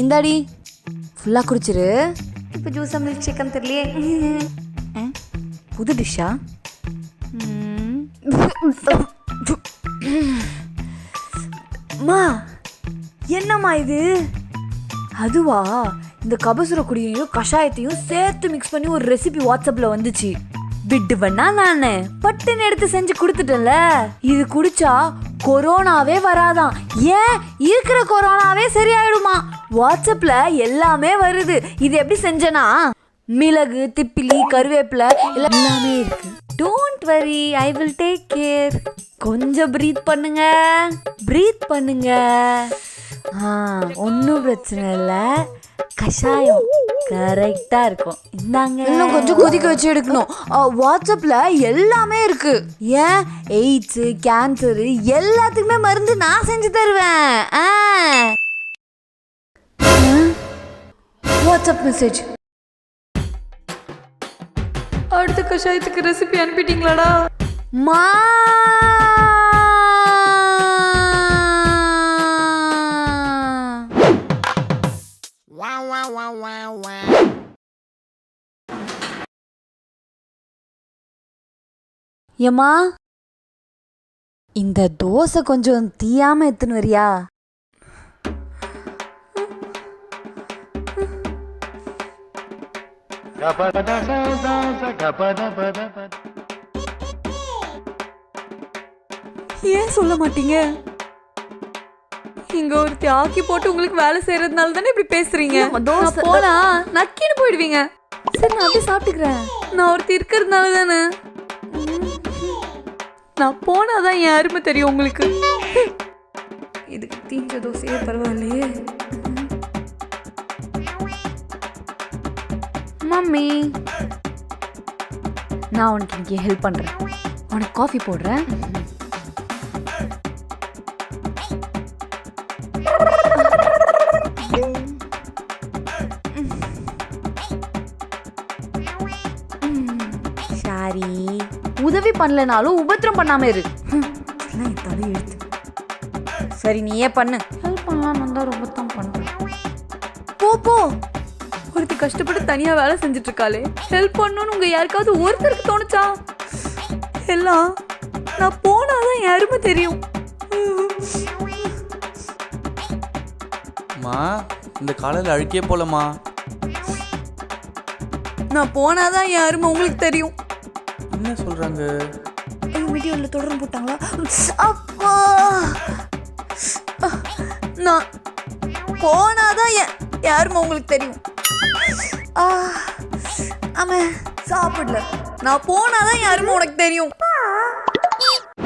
இந்தாடி ஃபுல்லாக குடிச்சிரு. இப்போ juice milk chicken தெரியலையே. புது டிஷ்ஷா மா. என்னம்மா இது? அதுவா இந்த கபசுர குடியையும் கஷாயத்தையும் சேர்த்து மிக்ஸ் பண்ணி ஒரு ரெசிபி வாட்ஸ்அப்பில் வந்துச்சு. விட்டுவனா நானு. பட்டுன்னு எடுத்து செஞ்சு கொடுத்துட்டேன்ல. இது குடிச்சா கொரோனாவே வராதான் ஏன்? இருக்கிற கொரோனாவே சரியாயிடுமா? வாட்ஸ்அப்ல எல்லாமே வருது. இது எப்படி செஞ்சனா? மிளகு திப்பிலி கருவேப்பிலை எல்லாமே இருக்கு. Don't worry I will take care கொஞ்சம் ப்ரீத் பண்ணுங்க. ப்ரீத் பண்ணுங்க. ஆ ஒன்றும் பிரச்சனை இல்லை. கஷாயம். கரெக்டா இருக்கும். இந்தாங்க. இன்னும் கொஞ்சம் கொதிக்க வச்சு எடுக்கணும் வாட்ஸ்அப்ல எல்லாமே இருக்கு. ஏன்? எய்ட்ஸ் கேன்சர் எல்லாத்துக்குமே மருந்து நான் செஞ்சு தருவேன். WhatsApp message. அடுத்த கஷாயத்துக்கு ரெசிபி அனுப்பிட்டீங்களாடா? மா ஏம்மா? இந்த தோசை கொஞ்சம் தீயாம எத்துன்னு வரியா? ஏன் சொல்ல மாட்டீங்க? இங்க ஒருத்தி ஆக்கி போட்டு உங்களுக்கு வேலை செய்யறதுனால தானே இப்படி பேசுறீங்க? போனா நக்கின்னு போயிடுவீங்க. சரி நான் அப்படியே சாப்பிட்டுக்கிறேன். நான் ஒருத்தி இருக்கிறதுனால தானே. நான் போனாதான் என் அருமை தெரியும் உங்களுக்கு. இதுக்கு தீஞ்ச தோசையே பரவாயில்லையே. மம்மி நான் உனக்கு இங்கே ஹெல்ப் பண்ணுறேன் உனக்கு காஃபி போடுறேன். சாரி. உதவி பண்ணலனாலும் உபத்திரம் பண்ணாம இரு. தலை எழுத்து சரி நீயே பண்ணு. ஹெல்ப் பண்ணலாம் நான் தான் ரொம்ப தான் பண்ணுறேன் போ போ. ஒருத்தி கஷ்டப்பட்டு தனியா வேலை செஞ்சுட்டு இருக்காளே ஹெல்ப் பண்ணணும்னு உங்க யாருக்காவது ஒருத்தருக்கு தோணுச்சா? எல்லாம் நான் போனாதான் என் அருமை தெரியும். மா இந்த காலையில் அழுக்கே போலம்மா. நான் போனாதான் என் அருமை உங்களுக்கு தெரியும். என்ன சொல்றாங்க? வீடியோவில் தொடர்ந்து போட்டாங்களா? அப்பா! நான் போனாதான் என் என் உங்களுக்கு தெரியும்? ஆ, சாப்பிடல. நான் போனாதான் யாருமே உனக்கு தெரியும்?